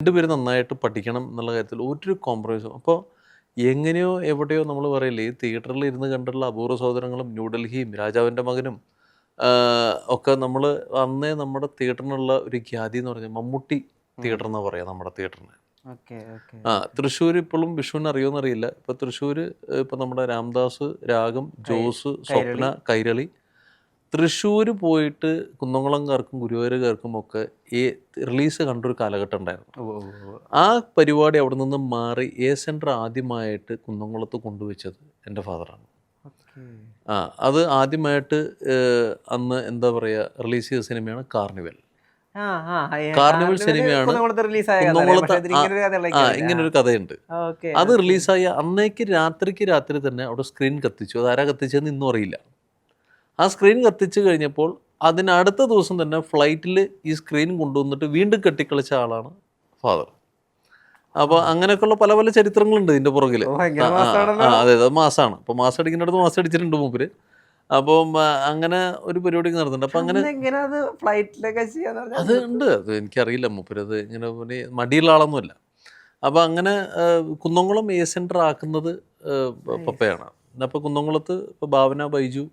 രണ്ടുപേരും നന്നായിട്ട് പഠിക്കണം എന്നുള്ള കാര്യത്തിൽ ഒരു കോംപ്രമൈസും അപ്പോൾ എങ്ങനെയോ എവിടെയോ നമ്മൾ പറയില്ലേ ഈ തിയേറ്ററിൽ ഇരുന്ന് കണ്ടുള്ള അപൂർവ സഹോദരങ്ങളും ന്യൂഡൽഹിയും രാജാവിന്റെ മകനും ഒക്കെ നമ്മൾ അന്നേ നമ്മുടെ തിയേറ്ററിനുള്ള ഒരു ഖ്യാതി എന്ന് പറഞ്ഞാൽ മമ്മൂട്ടി തിയേറ്റർ എന്ന് പറയാം നമ്മുടെ തിയേറ്ററിന് ആ തൃശ്ശൂർ ഇപ്പോഴും വിഷുവിന് അറിയുമെന്നറിയില്ല ഇപ്പൊ തൃശ്ശൂർ ഇപ്പൊ നമ്മുടെ രാംദാസ് രാഗം ജോസ് സ്വപ്ന കൈരളി തൃശ്ശൂർ പോയിട്ട് കുന്നംകുളംകാർക്കും ഗുരുവായൂരുകാർക്കും ഒക്കെ ഈ റിലീസ് കണ്ടൊരു കാലഘട്ടം ഉണ്ടായിരുന്നു. ആ പരിപാടി അവിടെ നിന്ന് മാറി എ സെന്റർ ആദ്യമായിട്ട് കുന്നംകുളത്ത് കൊണ്ടുവച്ചത് എന്റെ ഫാദറാണ്. ആ അത് ആദ്യമായിട്ട് അന്ന് എന്താ പറയുക റിലീസ് ചെയ്ത സിനിമയാണ് കാർണിവൽ. കാർണിവൽ സിനിമയാണ് ഇങ്ങനെ ഒരു കഥയുണ്ട്. അത് റിലീസായ അന്നേക്ക് രാത്രിക്ക് രാത്രി തന്നെ അവിടെ സ്ക്രീൻ കത്തിച്ചു. അത് ആരാ കത്തിച്ചതെന്ന് ഇന്നും അറിയില്ല. ആ സ്ക്രീൻ കത്തിച്ചു കഴിഞ്ഞപ്പോൾ അതിനടുത്ത ദിവസം തന്നെ ഫ്ലൈറ്റിൽ ഈ സ്ക്രീൻ കൊണ്ടുവന്നിട്ട് വീണ്ടും കെട്ടിക്കളിച്ച ആളാണ് ഫാദർ അപ്പോൾ അങ്ങനെയൊക്കെയുള്ള പല പല ചരിത്രങ്ങളുണ്ട് ഇതിന്റെ. ആ, അതെ അത് മാസാണ്. അപ്പോൾ മാസം അടിക്കുന്നിടത്ത് മാസം അടിച്ചിട്ടുണ്ട് മൂപ്പര്. അപ്പം അങ്ങനെ ഒരു പരിപാടി നടത്തുന്നുണ്ട് അപ്പം അങ്ങനെ ഫ്ലൈറ്റിലൊക്കെ അത് ഉണ്ട്. അത് എനിക്കറിയില്ല മൂപ്പര്. അത് ഇങ്ങനെ മടിയുള്ള ആളൊന്നുമല്ല. അപ്പം അങ്ങനെ കുന്നംകുളം എ സെന്റർ ആക്കുന്നത് പപ്പയാണ്. അപ്പോൾ കുന്നംകുളത്ത് ഇപ്പോൾ ഭാവന ബൈജു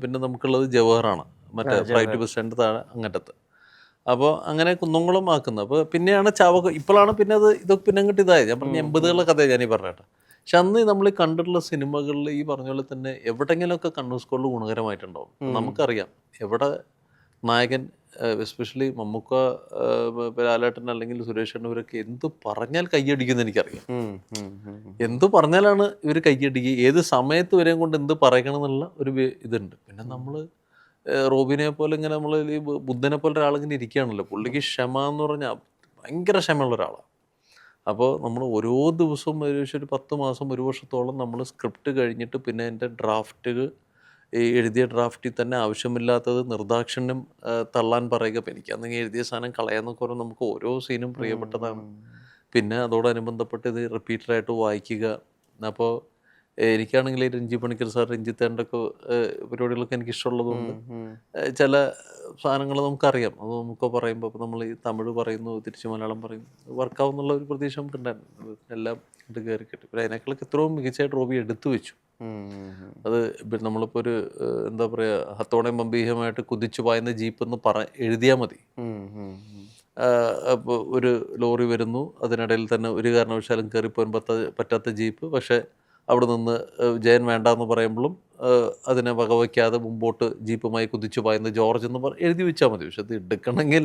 പിന്നെ നമുക്കുള്ളത് ജവഹറാണ്. മറ്റേ പ്രൈവറ്റ് ബസ് സ്റ്റാൻഡ് താഴെ അങ്ങറ്റത്ത്. അപ്പോൾ അങ്ങനെ കുന്നംകുളം ആക്കുന്നത്. അപ്പോൾ പിന്നെയാണ് ചാവക ഇപ്പോഴാണ് പിന്നെ അത് ഇതൊക്കെ പിന്നെ അങ്ങോട്ട് ഇതായത്. ഞാൻ പറഞ്ഞ എൺപതുകളെ കഥയാണ് ഞാനീ പറഞ്ഞേട്ടെ പക്ഷെ അന്ന് നമ്മൾ കണ്ടിട്ടുള്ള സിനിമകളിൽ ഈ പറഞ്ഞ പോലെ തന്നെ എവിടെങ്കിലുമൊക്കെ കണ്ണൂർ സ്കൂളിൽ ഗുണകരമായിട്ടുണ്ടാവും. നമുക്കറിയാം എവിടെ നായകൻ എസ്പെഷ്യലി മമ്മൂക്ക ലാലേട്ടൻ അല്ലെങ്കിൽ സുരേഷ് ഇവരൊക്കെ എന്ത് പറഞ്ഞാൽ കയ്യടിക്കുമെന്ന് എനിക്കറിയാം. എന്ത് പറഞ്ഞാലാണ് ഇവർ കയ്യടിക്കുക? ഏത് സമയത്ത് വരെയും കൊണ്ട് എന്ത് പറയണം എന്നുള്ള ഒരു ഇതുണ്ട്. പിന്നെ നമ്മൾ റോബിനെ പോലെ ഇങ്ങനെ നമ്മൾ ഈ ബുദ്ധനെ പോലെ ഒരാളിങ്ങനെ ഇരിക്കുകയാണല്ലോ. പുള്ളിക്ക് ക്ഷമ എന്ന് പറഞ്ഞാൽ ഭയങ്കര ക്ഷമയുള്ള ഒരാളാണ് അപ്പോൾ നമ്മൾ ഓരോ ദിവസവും ഏകദേശം ഒരു പത്ത് മാസം ഒരു വർഷത്തോളം നമ്മൾ സ്ക്രിപ്റ്റ് കഴിഞ്ഞിട്ട് പിന്നെ എന്റെ ഡ്രാഫ്റ്റ് ഈ എഴുതിയ ഡ്രാഫ്റ്റിൽ തന്നെ ആവശ്യമില്ലാത്തത് നിർദാക്ഷിണ്യം തള്ളാൻ പറയുക. അപ്പം എനിക്ക് അന്നെങ്കിൽ എഴുതിയ സാധനം കളയാന്നൊക്കെ പറഞ്ഞാൽ നമുക്ക് ഓരോ സീനും പ്രിയപ്പെട്ടതാണ്. പിന്നെ അതോടനുബന്ധപ്പെട്ട് ഇത് റിപ്പീറ്റഡായിട്ട് വായിക്കുക. അപ്പോൾ എനിക്കാണെങ്കിൽ രഞ്ജി പണിക്കർ സാർ രഞ്ജിത്തേണ്ടൊക്കെ പരിപാടികളൊക്കെ എനിക്ക് ഇഷ്ടമുള്ളതുകൊണ്ട് ചില സാധനങ്ങൾ നമുക്കറിയാം. അത് നമുക്ക് പറയുമ്പോൾ ഇപ്പോൾ നമ്മൾ ഈ തമിഴ് പറയുന്നു തിരിച്ച് മലയാളം പറയുന്നു. വർക്കാവുന്നുള്ള ഒരു പ്രതീക്ഷ നമുക്കുണ്ടായിരുന്നു. എല്ലാം ഇത് കയറി കിട്ടി പിന്നെ അതിനേക്കാളൊക്കെ എത്രയോ മികച്ചതായിട്ട് റോബി എടുത്തു വെച്ചു. അത് ഇപ്പം നമ്മളിപ്പോൾ ഒരു എന്താ പറയുക ഹത്തോടെ ഗംഭീരമായിട്ട് കുതിച്ചു പായുന്ന ജീപ്പ് എന്ന് പറ എഴുതിയാൽ മതി. അപ്പോൾ ഒരു ലോറി വരുന്നു അതിനിടയിൽ തന്നെ ഒരു കാരണവശാലും കയറിപ്പോൻ പറ്റാത്ത പറ്റാത്ത ജീപ്പ് പക്ഷേ അവിടെ നിന്ന് ജയൻ വേണ്ട എന്ന് പറയുമ്പോഴും അതിനെ വകവയ്ക്കാതെ മുമ്പോട്ട് ജീപ്പുമായി കുതിച്ചു പായുന്ന ജോർജ് എന്ന് പറഞ്ഞ് എഴുതി വെച്ചാൽ മതി. പക്ഷെ അത് എടുക്കണമെങ്കിൽ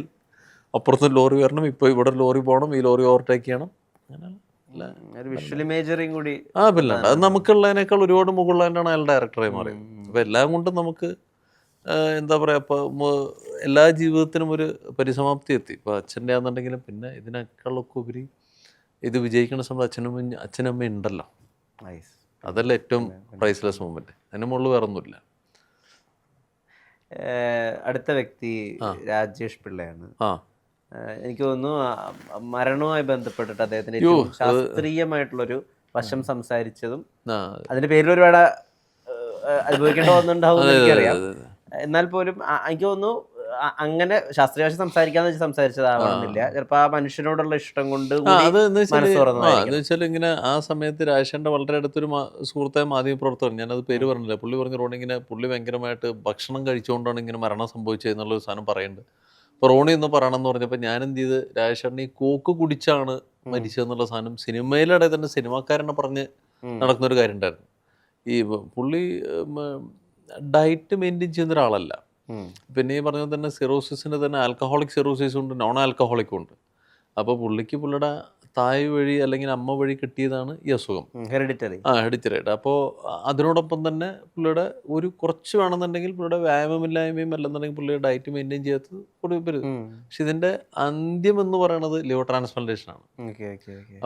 അപ്പുറത്ത് ലോറി വരണം ഇപ്പോൾ ഇവിടെ ലോറി പോകണം ഈ ലോറി ഓവർടേക്ക് ചെയ്യണം. അങ്ങനെ കൂടി. ആ പിന്നെ. അത് നമുക്കുള്ളതിനേക്കാൾ ഒരുപാട് മുകളിലായിട്ടാണ് അയാൾ ഡയറക്ടറായി മാറിയത്. അപ്പൊ എല്ലാം കൊണ്ടും നമുക്ക് എന്താ പറയുക ഇപ്പോൾ എല്ലാ ജീവിതത്തിനും ഒരു പരിസമാപ്തി എത്തി. ഇപ്പോൾ അച്ഛന്റെ ആണെന്നുണ്ടെങ്കിലും പിന്നെ ഇതിനേക്കാളൊക്കെ ഉപരി ഇത് വിജയിക്കുന്ന സമയത്ത് അച്ഛനും അച്ഛനമ്മ ഉണ്ടല്ലോ. അതല്ല ഏറ്റവും പ്രൈസ്ലെസ് മൂമെന്റ് അതിന് മുകളിൽ വേറെ ഒന്നുമില്ല അടുത്ത വ്യക്തി രാജേഷ് പിള്ളയാണ്. ആ. എനിക്ക് തോന്നുന്നു മരണവുമായി ബന്ധപ്പെട്ടിട്ട് അദ്ദേഹത്തിന്റെ ശാസ്ത്രീയമായിട്ടുള്ളൊരു വശം സംസാരിച്ചതും അതിന്റെ പേരിൽ ഒരുപാട് അനുഭവിക്കേണ്ട വന്നിട്ടുണ്ടാവും എനിക്കറിയാം. എന്നാൽ പോലും എനിക്ക് തോന്നുന്നു അങ്ങനെ ശാസ്ത്രീയ ഭാഷ സംസാരിക്കാന്ന് വെച്ച് സംസാരിച്ചതാവണമെന്നില്ല. ചിലപ്പോ ആ മനുഷ്യനോടുള്ള ഇഷ്ടം കൊണ്ട് വെച്ചാൽ ഇങ്ങനെ ആ സമയത്ത് രാജേഷന്റെ വളരെ അടുത്തൊരു സുഹൃത്തെ മാധ്യമ പ്രവർത്തകൻ ഞാനത് പേര് പറഞ്ഞില്ല. പുള്ളി പറഞ്ഞ റോണി ഇങ്ങനെ പുള്ളി ഭയങ്കരമായിട്ട് ഭക്ഷണം കഴിച്ചുകൊണ്ടാണ് ഇങ്ങനെ മരണം സംഭവിച്ചത് എന്നുള്ള ഒരു സാധനം പറയുന്നുണ്ട്. അപ്പോൾ റോണി എന്ന് പറയണം എന്ന് പറഞ്ഞപ്പോൾ ഞാൻ എന്ത് ചെയ്ത് രാജശണ്ണി ഈ കോക്ക് കുടിച്ചാണ് മരിച്ചതെന്നുള്ള സാധനം സിനിമയിലടെ തന്നെ സിനിമാക്കാരനെ പറഞ്ഞ്. നടക്കുന്ന ഒരു കാര്യം ഉണ്ടായിരുന്നു ഈ പുള്ളി ഡയറ്റ് മെയിന്റെയിൻ ചെയ്യുന്ന ഒരാളല്ല. പിന്നെ ഈ പറഞ്ഞ തന്നെ സിറോസിസിന് തന്നെ ആൽക്കഹോളിക് സിറോസിസും ഉണ്ട് നോൺ ആൽക്കഹോളിക്കും ഉണ്ട്. അപ്പോൾ പുള്ളിക്ക് പുള്ളിയുടെ തായ് വഴി അല്ലെങ്കിൽ അമ്മ വഴി കിട്ടിയതാണ് ഈ അസുഖം. ഹെറിഡിറ്ററി. ആ ഹെറിഡിറ്ററി അപ്പോൾ അതിനോടൊപ്പം തന്നെ പുള്ളിയുടെ ഒരു കുറച്ച് വേണമെന്നുണ്ടെങ്കിൽ പുള്ളിയുടെ വ്യായാമമില്ലായ്മയും അല്ലെന്നുണ്ടെങ്കിൽ പുള്ളിയുടെ ഡയറ്റ് മെയിന്റെയിൻ ചെയ്യാത്തത് കൂടി വരും പക്ഷെ ഇതിന്റെ അന്ത്യം എന്ന് പറയുന്നത് ലിവർ ട്രാൻസ്പ്ലാന്റേഷൻ ആണ്.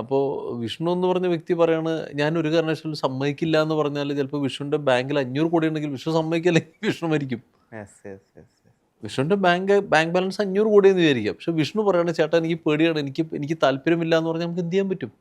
അപ്പോൾ വിഷ്ണു എന്ന് പറഞ്ഞ വ്യക്തി പറയാണ് ഞാൻ ഒരു കാരണവശാലും സമ്മതിക്കില്ല എന്ന് പറഞ്ഞാൽ ചിലപ്പോൾ വിഷ്ണുവിന്റെ ബാങ്കിൽ അഞ്ഞൂറ് കോടി ഉണ്ടെങ്കിൽ വിഷ്ണു സമ്മതിക്കില്ലെങ്കിൽ വിഷ്ണു മരിക്കും. വിഷ്ണുവിന്റെ ബാങ്ക് ബാങ്ക് ബാലൻസ് അഞ്ഞൂറ് കോടി എന്ന് വിചാരിക്കാം. പക്ഷെ വിഷ്ണു പറയാണ് ചേട്ടാ എനിക്ക് പേടിയാണ്. എനിക്ക് എനിക്ക് താല്പര്യമില്ല എന്ന് പറഞ്ഞാൽ നമുക്ക് എന്ത് ചെയ്യാൻ പറ്റും?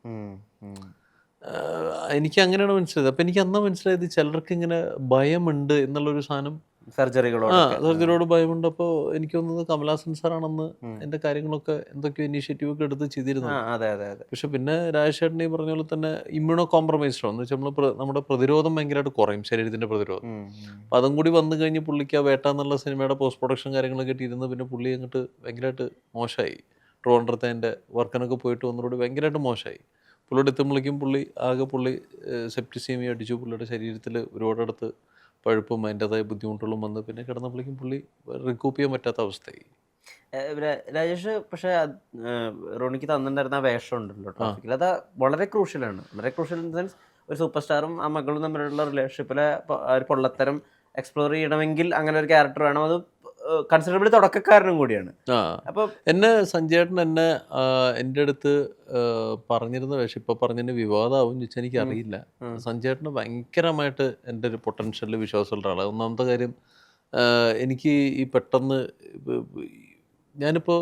എനിക്ക് അങ്ങനെയാണ് മനസ്സിലായത്. അപ്പം എനിക്ക് അന്നാ മനസ്സിലായത് ചിലർക്ക് ഇങ്ങനെ ഭയമുണ്ട് എന്നുള്ളൊരു സാധനം സർജറികളോട് സർജറിയോട് ഭയമുണ്ട് അപ്പോൾ എനിക്ക് തോന്നുന്നത് കമലാസൻ സാറാണെന്ന് എന്റെ കാര്യങ്ങളൊക്കെ എന്തൊക്കെയോ ഇനീഷ്യേറ്റീവ് ഒക്കെ എടുത്ത് ചെയ്തിരുന്നു. അതെ അതെ അതെ. പക്ഷെ പിന്നെ രാജേഷേട്ടൻ ഈ പറഞ്ഞ പോലെ തന്നെ ഇമ്മ്യൂണോ കോംപ്രമൈസ്ഡ് എന്ന് വെച്ചാൽ നമ്മൾ നമ്മുടെ പ്രതിരോധം ഭയങ്കരമായിട്ട് കുറയും ശരീരത്തിന്റെ പ്രതിരോധം. അപ്പം അതും കൂടി വന്നു കഴിഞ്ഞ് പുള്ളിക്ക് ആ വേട്ട എന്നുള്ള സിനിമയുടെ പോസ്റ്റ് പ്രൊഡക്ഷൻ കാര്യങ്ങളൊക്കെ ഇരുന്ന് പിന്നെ പുള്ളി അങ്ങോട്ട് ഭയങ്കരമായിട്ട് മോശമായി ട്രോണ്ടർത്തെ എന്റെ വർക്കിനൊക്കെ പോയിട്ട് വന്നതോട് ഭയങ്കരമായിട്ട് മോശമായി പുള്ളിയുടെ എത്തുമ്പോഴേക്കും പുള്ളി ആകെ പുള്ളി സെപ്റ്റിസീമി അടിച്ചു പുള്ളിയുടെ ശരീരത്തിൽ ഒരുപാടടുത്ത് പഴുപ്പും അതിന്റെതായ ബുദ്ധിമുട്ടുകളും വന്ന് പിന്നെ കിടന്നപ്പോഴേക്കും പുള്ളി റിക്കൂപ്പ് ചെയ്യാൻ പറ്റാത്ത അവസ്ഥയായി. രാജേഷ് പക്ഷേ റോണിക്ക് തന്നിട്ടുണ്ടായിരുന്ന ആ വേഷം ഉണ്ടല്ലോ ട്രാഫിക്കിൽ. അത് വളരെ ക്രൂഷ്യലാണ്. വളരെ ക്രൂഷ്യൽ ഇൻ സെൻസ് ഒരു സൂപ്പർ സ്റ്റാറും ആ മകളും തമ്മിലുള്ള റിലേഷൻഷിപ്പിലെ ഒരു പൊള്ളത്തരം എക്സ്പ്ലോർ ചെയ്യണമെങ്കിൽ അങ്ങനെ ഒരു ക്യാരക്ടർ വേണം. അത് കൺസിഡറബിളി തുടക്കക്കാരനും കൂടിയാണ്. അപ്പൊ എന്നെ സഞ്ജയേട്ടൻ എന്നെ എന്റെ അടുത്ത് പറഞ്ഞിരുന്ന വേഷം ഇപ്പൊ പറഞ്ഞതിന് വിവാദമാവും ചോദിച്ചാൽ എനിക്ക് അറിയില്ല. സഞ്ജയേട്ടന് ഭയങ്കരമായിട്ട് എന്റെ ഒരു പൊട്ടൻഷ്യലിൽ വിശ്വാസമുള്ള ആളാണ് ഒന്നാമത്തെ കാര്യം എനിക്ക് ഈ പെട്ടെന്ന് ഞാനിപ്പോൾ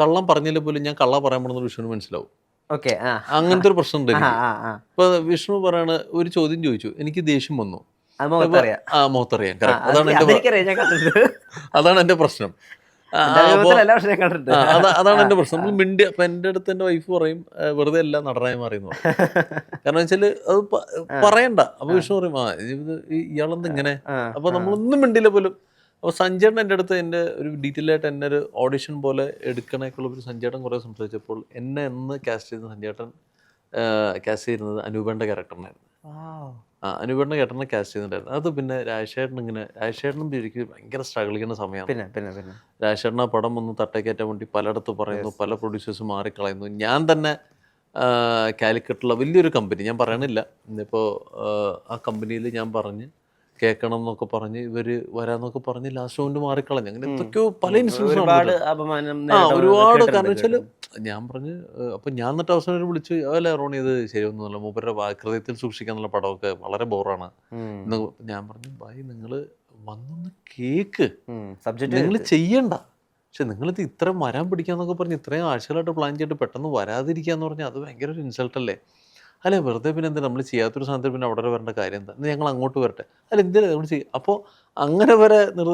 കള്ളം പറഞ്ഞില്ല പോലും ഞാൻ കള്ള പറയാൻ പോകുന്ന വിഷ്ണു മനസ്സിലാവും. ഓക്കെ അങ്ങനത്തെ ഒരു പ്രശ്നം ആ. ഇപ്പൊ വിഷ്ണു പറയണ ഒരു ചോദ്യം ചോദിച്ചു. എനിക്ക് ദേഷ്യം വന്നു. ആ മുഖത്തറിയാം. അതാണ് കണ്ടിട്ടുണ്ട്. അതാണ് എന്റെ പ്രശ്നം. അതാണ് എന്റെ പ്രശ്നം. നമ്മൾ മിണ്ടി അപ്പൊ എന്റെ അടുത്ത് എന്റെ വൈഫ് പറയും വെറുതെ അല്ല നടനായി മാറിയെന്ന് പറയും. കാരണം വെച്ചാൽ അത് പറയണ്ട. അപ്പൊ വിഷ്ണു പറയും ആ ഇയാളെന്ത് ഇങ്ങനെ? അപ്പൊ നമ്മളൊന്നും മിണ്ടില്ല പോലും. അപ്പൊ സഞ്ജേട്ടൻ എന്റെ അടുത്ത് എന്റെ ഒരു ഡീറ്റെയിൽ ആയിട്ട് എന്നെ ഒരു ഓഡിഷൻ പോലെ എടുക്കണേക്കുള്ള ഒരു സഞ്ജേട്ടൻ കുറെ സംസാരിച്ചപ്പോൾ എന്നെ എന്ന് കാസ്റ്റ് ചെയ്ത സഞ്ജേട്ടൻ കാസ്റ്റ് ചെയ്യുന്നത് അനൂപന്റെ ക്യാരക്ടറിനായിരുന്നു അനൂപേണ്ട ക്യാരക്ടറിനെ കാസ്റ്റ് ചെയ്യുന്നുണ്ടായിരുന്നു അത് പിന്നെ രാജശേഖരൻ ഇങ്ങനെ രാജശേഖരനും ശരിക്കും ഭയങ്കര സ്ട്രഗിൾ ചെയ്യുന്ന സമയമാണ്. പിന്നെ പിന്നെ പിന്നെ. രാജശേഖരൻ ആ പടം ഒന്ന് തട്ടേക്കറ്റാൻ വേണ്ടി പലയിടത്ത് പറയുന്നു പല പ്രൊഡ്യൂസേഴ്സും മാറിക്കളയുന്നു. ഞാൻ തന്നെ കാലിക്കട്ടുള്ള വലിയൊരു കമ്പനി ഞാൻ പറയണില്ല. ഇപ്പോൾ ആ കമ്പനിയിൽ ഞാൻ പറഞ്ഞ് കേൾക്കണം എന്നൊക്കെ പറഞ്ഞ് ഇവർ വരാന്നൊക്കെ പറഞ്ഞ് ലാസ്റ്റ് കൊണ്ട് മാറിക്കളഞ്ഞു. അങ്ങനെ എന്തൊക്കെയോ പല ഇൻസിഡൻസ് ഒരുപാട് കാരണം കേട്ടിട്ടുണ്ട്. ഞാൻ പറഞ്ഞ് അപ്പം ഞാൻ എന്നിട്ട് അവസാനം വിളിച്ച് അല്ല റോണി ഇത് ശരിയൊന്നുമല്ല. മൂപ്പരുടെ ഹൃദയത്തിൽ സൂക്ഷിക്കാന്നുള്ള പടമൊക്കെ വളരെ ബോറാണ്. എന്ന് ഞാൻ പറഞ്ഞു ഭായി നിങ്ങൾ വന്നൊന്ന് കേക്ക്. സബ്ജക്റ്റ് നിങ്ങൾ ചെയ്യണ്ട. പക്ഷെ നിങ്ങളിത് ഇത്ര വരാൻ പിടിക്കാന്നൊക്കെ പറഞ്ഞ് ഇത്രയും ആഴ്ചകളായിട്ട് പ്ലാൻ ചെയ്തിട്ട് പെട്ടെന്ന് വരാതിരിക്കാന്ന് പറഞ്ഞാൽ അത് ഭയങ്കര ഒരു ഇൻസൾട്ട് അല്ലേ? അല്ലെ വെറുതെ പിന്നെ എന്താ നമ്മൾ ചെയ്യാത്തൊരു സാധനത്തിൽ പിന്നെ അവിടെ വരെ വരേണ്ട കാര്യം എന്താ? ഞങ്ങൾ അങ്ങോട്ട് വരട്ടെ. അല്ല എന്തിനാ നമ്മൾ ചെയ്യും? അപ്പോൾ അങ്ങനെ വരെ നിർ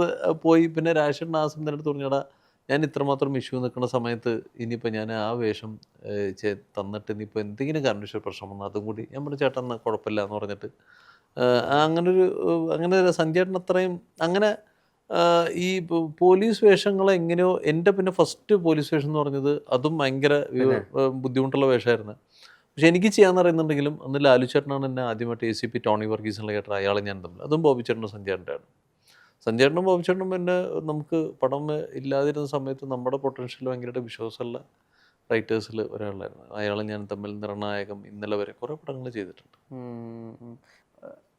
പോയി പിന്നെ രാഷൻ ആ തന്നെ അടുത്ത് പറഞ്ഞടാ ഞാൻ ഇത്രമാത്രം ഇഷ്യൂ നിൽക്കുന്ന സമയത്ത് ഇനിയിപ്പോൾ ഞാൻ ആ വേഷം തന്നിട്ട് ഇനിയിപ്പോൾ എന്തെങ്കിലും കാരണവശ പ്രശ്നം വന്നാൽ അതും കൂടി ഞാൻ പറഞ്ഞു ചേട്ടൻ കുഴപ്പമില്ല എന്ന് പറഞ്ഞിട്ട്. അങ്ങനൊരു അങ്ങനെ ഒരു സഞ്ജയേട്ടൻ അത്രയും അങ്ങനെ ഈ പോലീസ് വേഷങ്ങൾ എങ്ങനെയോ എന്റെ പിന്നെ ഫസ്റ്റ് പോലീസ് വേഷം എന്ന് പറഞ്ഞത് അതും ഭയങ്കര ബുദ്ധിമുട്ടുള്ള വേഷമായിരുന്നു. പക്ഷെ എനിക്ക് ചെയ്യാന്ന് അറിയുന്നുണ്ടെങ്കിലും അന്ന് ലാലു ചേട്ടനാണ് എന്നെ ആദ്യമായിട്ട് എ സി പി ടോണി വർഗീസിനുള്ള കേട്ട അയാളെ ഞാൻ തമ്മിൽ അതും ബോബി ചേട്ടനും സഞ്ജയേട്ടന്റെയാണ് സഞ്ജയേട്ടനും ബോബി ചേട്ടനും പിന്നെ നമുക്ക് പടം ഇല്ലാതിരുന്ന സമയത്ത് നമ്മുടെ പൊട്ടൻഷ്യൽ ഭയങ്കരമായിട്ട് വിശ്വാസമുള്ള റൈറ്റേഴ്സിൽ ഒരാളായിരുന്നു അയാളും ഞാൻ തമ്മിൽ നിർണായകം ഇന്നലെ വരെ കുറേ പടങ്ങൾ ചെയ്തിട്ടുണ്ട്.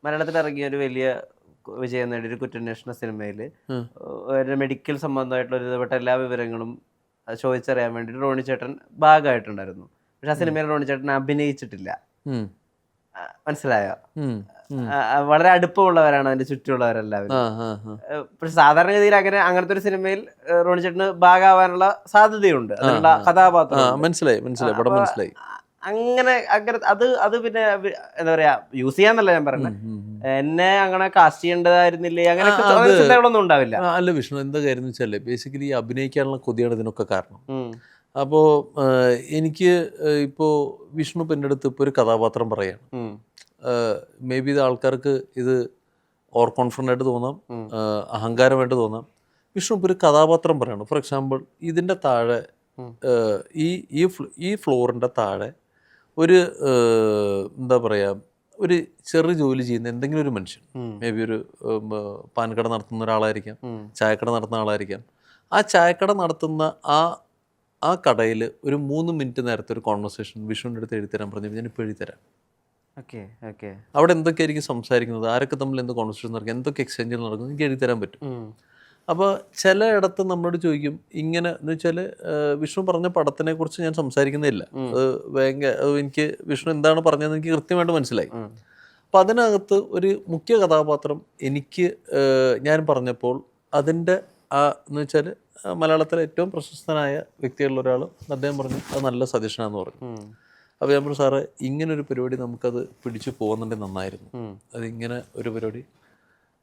മലയാളത്തിൽ ഇറങ്ങിയ ഒരു വലിയ വിജയം നേടിയ ഒരു കുറ്റാന്വേഷണ സിനിമയിൽ ഒരു മെഡിക്കൽ സംബന്ധമായിട്ടുള്ള ഒരു ഇതുപെട്ട എല്ലാ വിവരങ്ങളും ചോദിച്ചറിയാൻ വേണ്ടിയിട്ട് റോണി ചേട്ടൻ ഭാഗമായിട്ടുണ്ടായിരുന്നു. പക്ഷെ ആ സിനിമയിൽ റോണി ചേട്ടൻ അഭിനയിച്ചിട്ടില്ല. മനസ്സിലായോ? വളരെ അടുപ്പമുള്ളവരാണ് അതിന്റെ ചുറ്റുമുള്ളവരെല്ലാവരും. പക്ഷെ സാധാരണഗതിയിൽ അങ്ങനെ അങ്ങനത്തെ ഒരു സിനിമയിൽ റോണി ചേട്ടന് ഭാഗമാവാനുള്ള സാധ്യതയുണ്ട്. അതിനുള്ള കഥാപാത്രം മനസ്സിലായി മനസ്സിലായി പടം മനസ്സിലായി. അങ്ങനെ അങ്ങനെ അത് അത് പിന്നെ എന്താ പറയാ യൂസ് ചെയ്യാന്നല്ല ഞാൻ പറഞ്ഞത്. എന്നെ അങ്ങനെ കാസ്റ്റ് ചെയ്യേണ്ടതായിരുന്നില്ലേ? അങ്ങനെ ചിന്തകളൊന്നും ഉണ്ടാവില്ല. അല്ല വിഷ്ണു എന്താ കാര്യം ബേസിക്കലി അഭിനയിക്കാനുള്ള കൊതിയാണ് ഇതിനൊക്കെ കാരണം. അപ്പോൾ എനിക്ക് ഇപ്പോൾ വിഷ്ണു എന്റെ അടുത്ത് ഇപ്പോൾ ഒരു കഥാപാത്രം പറയാണ്. മേ ബി ഇത് ആൾക്കാർക്ക് ഇത് ഓവർ കോൺഫിഡന്റ് ആയിട്ട് തോന്നാം അഹങ്കാരമായിട്ട് തോന്നാം. വിഷ്ണു ഇപ്പോൾ ഒരു കഥാപാത്രം പറയണം. ഫോർ എക്സാമ്പിൾ ഇതിന്റെ താഴെ ഈ ഈ ഫ്ലോ- ഈ ഫ്ലോറിന്റെ താഴെ ഒരു എന്താ പറയുക ഒരു ചെറു ജോലി ചെയ്യുന്ന എന്തെങ്കിലും ഒരു മനുഷ്യൻ. മേ ബി ഒരു പാൻ കട നടത്തുന്ന ഒരാളായിരിക്കാം. ചായക്കട നടത്തുന്ന ആളായിരിക്കാം. ആ ചായക്കട നടത്തുന്ന ആ ആ കടയിൽ ഒരു മൂന്ന് മിനിറ്റ് നേരത്തെ ഒരു കോൺവെർസേഷൻ വിഷുവിന്റെ അടുത്ത് എഴുതിത്തരാൻ പറഞ്ഞു ഞാൻ ഇപ്പോൾ എഴുതിത്തരാം. Okay okay. അവിടെ എന്തൊക്കെയായിരിക്കും സംസാരിക്കുന്നത്? ആരൊക്കെ തമ്മിൽ എന്ത് കോൺവെർസേഷൻ നടക്കും? എന്തൊക്കെ എക്സ്ചേഞ്ചിൽ നടക്കുന്നു എനിക്ക് എഴുതിത്തരാൻ പറ്റും. അപ്പോൾ ചിലയിടത്ത് നമ്മളോട് ചോദിക്കും ഇങ്ങനെ എന്ന് വെച്ചാൽ വിഷ്ണു പറഞ്ഞ പടത്തിനെ കുറിച്ച് ഞാൻ സംസാരിക്കുന്നില്ല അത് ഭയങ്കര അത് എനിക്ക് വിഷ്ണു എന്താണ് പറഞ്ഞതെന്ന് എനിക്ക് കൃത്യമായിട്ട് മനസ്സിലായി. അപ്പം അതിനകത്ത് ഒരു മുഖ്യ കഥാപാത്രം എനിക്ക് ഞാൻ പറഞ്ഞപ്പോൾ അതിന്റെ ആ എന്ന് വെച്ചാൽ മലയാളത്തിലെ ഏറ്റവും പ്രശസ്തനായ വ്യക്തികളിൽ ഒരാൾ അദ്ദേഹം പറഞ്ഞു അത് നല്ല സജഷനാന്ന് പറഞ്ഞു. അപ്പോൾ ഞാൻ പറഞ്ഞു സാറേ ഇങ്ങനൊരു പരിപാടി നമുക്കത് പിടിച്ചു പോകുന്നുണ്ടെങ്കിൽ നന്നായിരുന്നു. അത് അതിങ്ങനെ ഒരു പരിപാടി.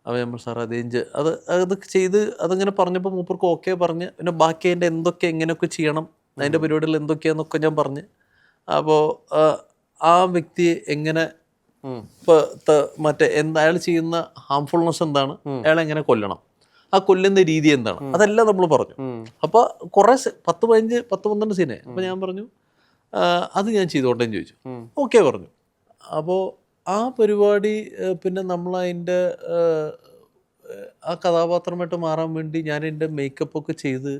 അപ്പോൾ ഞാൻ സാർ സാറേ അതേഞ്ച് അത് അത് ചെയ്ത് അതിങ്ങനെ പറഞ്ഞപ്പോൾ മൂപ്പർക്ക് ഓക്കെ പറഞ്ഞ് പിന്നെ ബാക്കി അതിന്റെ എന്തൊക്കെ എങ്ങനെയൊക്കെ ചെയ്യണം അതിന്റെ പരിപാടികൾ എന്തൊക്കെയാന്നൊക്കെ ഞാൻ പറഞ്ഞ്. അപ്പോൾ ആ വ്യക്തിയെ എങ്ങനെ മറ്റേ എന്താ അയാൾ ചെയ്യുന്ന ഹാംഫുൾനെസ് എന്താണ്? അയാളെ എങ്ങനെ കൊല്ലണം? ആ കൊല്ലുന്ന രീതി എന്താണ്? അതെല്ലാം നമ്മൾ പറഞ്ഞു. അപ്പൊ അപ്പോൾ കുറേ പത്ത് പതിനഞ്ച് പത്ത് പന്ത്രണ്ട് സീനെ. അപ്പോൾ ഞാൻ പറഞ്ഞു അത് ഞാൻ ചെയ്തോട്ടെ എന്ന് ചോദിച്ചു. ഓക്കെ പറഞ്ഞു. അപ്പോൾ ആ പരിപാടി പിന്നെ നമ്മൾ അതിന്റെ ആ കഥാപാത്രമായിട്ട് മാറാൻ വേണ്ടി ഞാൻ എന്റെ മേക്കപ്പ് ഒക്കെ ചെയ്ത്.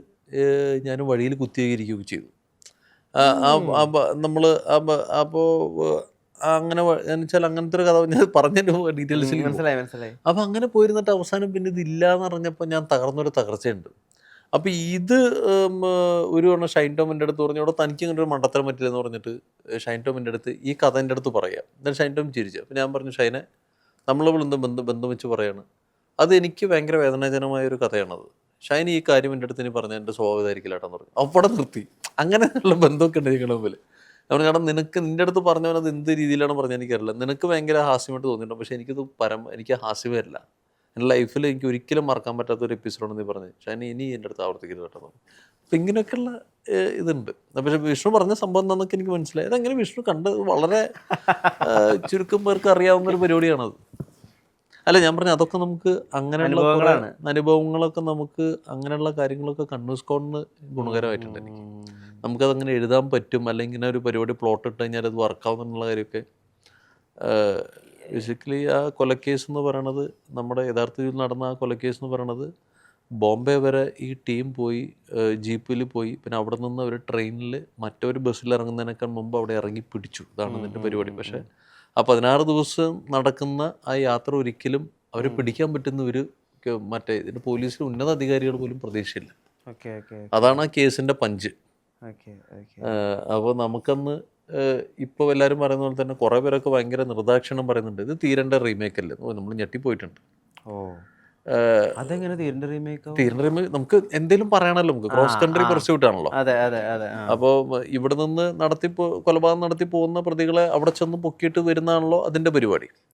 ഞാൻ വഴിയിൽ കുത്തിയിരിക്കുകയൊക്കെ ചെയ്തു നമ്മൾ അപ്പോൾ അങ്ങനെ എന്നുവെച്ചാൽ എന്ന് വെച്ചാൽ അങ്ങനത്തെ ഒരു കഥ ഞാൻ പറഞ്ഞു ഡീറ്റെയിൽസിൽ മനസ്സിലായി മനസ്സിലായി. അപ്പം അങ്ങനെ പോയിരുന്നിട്ട് അവസാനം പിന്നെ ഇതില്ല എന്ന് അറിഞ്ഞപ്പോൾ ഞാൻ തകർന്നൊരു തകർച്ചയുണ്ട്. അപ്പം ഇത് ഒരു തവണ ഷൈൻ ടോമിന്റെ അടുത്ത് പറഞ്ഞു അവിടെ തനിക്ക് ഇങ്ങനെ ഒരു മണ്ടത്തരം പറ്റില്ലെന്ന് പറഞ്ഞിട്ട് ഷൈൻ ടോമിന്റെ അടുത്ത് ഈ കഥ എന്റെ അടുത്ത് പറയാം. എന്നിട്ട് ഷൈൻ ടോം ചിരിച്ചു. അപ്പം ഞാൻ പറഞ്ഞു ഷൈനെ നമ്മളിവിടെ എന്ത് ബന്ധം ബന്ധം വെച്ച് പറയാണ്. അത് എനിക്ക് ഭയങ്കര വേദനാജനമായ ഒരു കഥയാണത്. ഷൈൻ ഈ കാര്യം എന്റെ അടുത്ത് ഇനി പറഞ്ഞ എന്റെ സ്വഭാവതായിരിക്കില്ലാട്ടെന്ന് പറഞ്ഞു. അവിടെ നിർത്തി. അങ്ങനെയുള്ള ബന്ധമൊക്കെ ഉണ്ട് നിങ്ങളുടെ മുമ്പിൽ നമ്മൾ കാരണം നിനക്ക് നിന്റെ അടുത്ത് പറഞ്ഞവൻ അത് എന്ത് രീതിയിലാണ് പറഞ്ഞത്? എനിക്കറിയില്ല നിനക്ക് ഭയങ്കര ഹാസ്യമായിട്ട് തോന്നിയിട്ടുണ്ട്? പക്ഷേ എനിക്കത് പരം എനിക്ക് ഹാസ്യമല്ല എന്റെ ലൈഫിൽ എനിക്ക് ഒരിക്കലും മറക്കാൻ പറ്റാത്ത ഒരു എപ്പിസോഡാണ് നീ പറഞ്ഞത്. ഞാൻ ഇനി എന്റെ അടുത്ത് ആവർത്തിക്കരുത് കേട്ടോ. അപ്പം ഇങ്ങനെയൊക്കെയുള്ള ഇതുണ്ട്. പക്ഷെ വിഷ്ണു പറഞ്ഞ സംഭവം എന്താണെന്നൊക്കെ എനിക്ക് മനസ്സിലായി. അതെങ്ങനെ വിഷ്ണു കണ്ടത് വളരെ ചുരുക്കം പേർക്ക് അറിയാവുന്ന ഒരു പരിപാടിയാണത്. അല്ല ഞാൻ പറഞ്ഞ അതൊക്കെ നമുക്ക് അങ്ങനെയുള്ള. അനുഭവങ്ങളൊക്കെ നമുക്ക് അങ്ങനെയുള്ള കാര്യങ്ങളൊക്കെ കണ്ണൂസ് കോണിന് ഗുണകരമായിട്ടുണ്ട്. എനിക്ക് നമുക്കത് അങ്ങനെ എഴുതാൻ പറ്റും. അല്ലെങ്കിൽ ഇങ്ങനെ ഒരു പരിപാടി പ്ലോട്ട് ഇട്ട് കഴിഞ്ഞാൽ അത് വർക്കാവും എന്നുള്ള കാര്യമൊക്കെ ബേസിക്കലി ആ കൊലക്കേസ് എന്ന് പറയണത് നമ്മുടെ യഥാർത്ഥത്തിൽ നടന്ന ആ കൊലക്കേസ് എന്ന് പറയണത് ബോംബെ വരെ ഈ ടീം പോയി ജീപ്പിൽ പോയി. പിന്നെ അവിടെ നിന്ന് അവർ ട്രെയിനിൽ മറ്റൊരു ബസ്സിൽ ഇറങ്ങുന്നതിനേക്കാൾ മുമ്പ് അവിടെ ഇറങ്ങി പിടിച്ചു. ഇതാണ് ഇതിന്റെ പരിപാടി. പക്ഷേ ആ പതിനാറ് ദിവസം നടക്കുന്ന ആ യാത്ര ഒരിക്കലും അവരെ പിടിക്കാൻ പറ്റുന്ന ഒരു മറ്റേ ഇതിന്റെ പോലീസിന് ഉന്നത അധികാരികൾ പോലും പ്രതീക്ഷയില്ല. അതാണ് ആ കേസിന്റെ പഞ്ച്. അപ്പോൾ നമുക്കന്ന് ഇപ്പോൾ എല്ലാവരും പറയുന്ന പോലെ തന്നെ കുറേ പേരൊക്കെ ഭയങ്കര നിർദാക്ഷിണം പറയുന്നുണ്ട്. ഇത് തീരേണ്ട റീമേക്ക് അല്ലേ? നമ്മൾ ഞെട്ടിപ്പോയിട്ടുണ്ട്. ഓ. അതെങ്ങനെ തീരന്റെ റീമേക്ക് നമുക്ക് എന്തെങ്കിലും പറയണല്ലോ നമുക്ക് ക്രോസ് കൺട്രി പെർസ്യൂട്ട് ആണല്ലോ. അപ്പോൾ ഇവിടെ നിന്ന് നടത്തി പോ- കൊലപാതകം നടത്തി പോകുന്ന പ്രതികളെ അവിടെ ചെന്ന് പൊക്കിയിട്ട് വരുന്നതാണല്ലോ അതിന്റെ പരിപാടി.